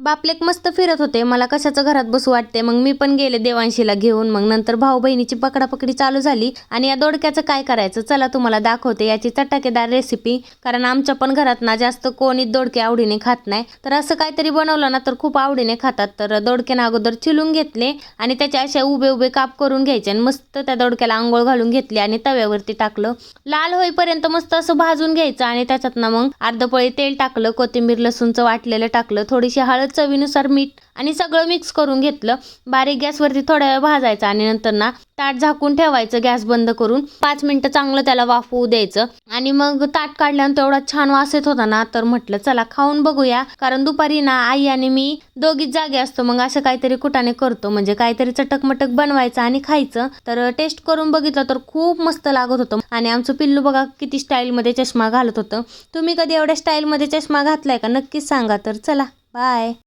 बापलेक मस्त फिरत होते. मला कशाचं घरात बसू वाटते मग मी पण गेले देवांशीला घेऊन. मग नंतर भाऊ बहिणीची पकडापकडी चालू झाली. आणि या दोडक्याचं काय करायचं? चला तुम्हाला दाखवते. याची चटाकेदार रेसिपी कारण आमच्या पण घरात ना जास्त कोणी दोडके आवडीने खात नाही. तर असं काहीतरी बनवलं ना तर खूप आवडीने खातात. तर दोडक्यानं अगोदर चिलून घेतले आणि त्याचे असे उभे उभे काप करून घ्यायचे आणि मस्त त्या दोडक्याला आंघोळ घालून घेतली आणि तव्यावरती टाकलं. लाल होईपर्यंत मस्त असं भाजून घ्यायचं आणि त्याच्यातनं मग अर्धपळी तेल टाकलं कोथिंबीर लसूणचं वाटलेलं टाकलं थोडीशी हळद चवीनुसार मीठ आणि सगळं मिक्स करून घेतलं. बारीक गॅसवरती थोड्या वेळ भाजायचं आणि नंतर ना ताट झाकून ठेवायचं गॅस बंद करून. पाच मिनटं चांगलं त्याला वाफवू द्यायचं. आणि मग ताट काढल्यानंतर एवढा छान वास येत होता ना तर म्हटलं चला खाऊन बघूया. कारण दुपारी ना आई आणि मी दोघीच जागे असतो मग असं काहीतरी कुटाने करतो. म्हणजे काहीतरी चटक-मटक बनवायचं आणि खायचं. तर टेस्ट करून बघितलं तर खूप मस्त लागत होतं. आणि आमचं पिल्लू बघा किती स्टाईलमध्ये चष्मा घालत होतं. तुम्ही कधी एवढ्या स्टाईलमध्ये चष्मा घातलाय का? नक्कीच सांगा. तर चला. Bye.